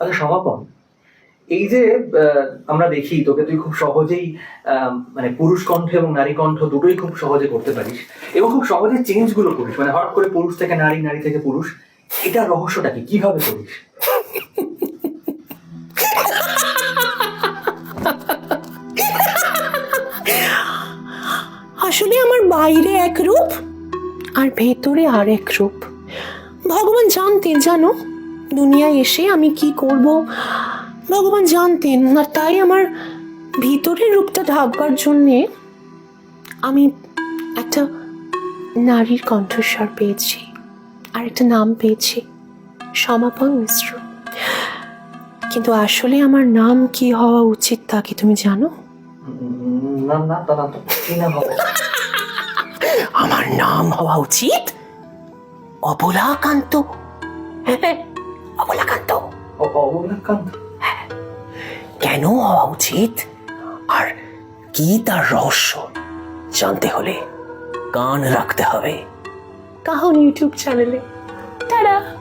আচ্ছা সমাপন। এই যে আমরা দেখি, তোকে তুই খুব সহজেই মানে পুরুষ কণ্ঠ এবং নারী কণ্ঠ দুটোই খুব সহজে করতে পারিস এবং খুব সহজে চেঞ্জগুলো করিস। মানে হঠাৎ করে পুরুষ থেকে নারী নারী থেকে পুরুষ এটা রহস্যটা কি? কীভাবে করিস? আসলে আমার বাইরে এক রূপ আর ভেতরে আর এক রূপ। ভগবান জানতেন, জানো? দুনিয়ায় এসে আমি কি করব? ভগবান জানতেন আর তাই আমার ভিতরের রূপটা ঢাকবার জন্যে আমি একটা নারীর কণ্ঠস্বর পেয়েছি আর একটা নাম পেয়েছি সমাপন মিশ্র। কিন্তু আসলে আমার নাম কি হওয়া উচিত তা কি তুমি জানো? আমার নাম হওয়া উচিত? অবলাকান্ত? হ্যাঁ, অবলাকান্ত। অবলাকান্ত? কেন হওয়া উচিত? আর কি তার রহস্য? জানতে হলে কান রাখতে হবে। কাহন ইউটিউব চ্যানেলে। তারা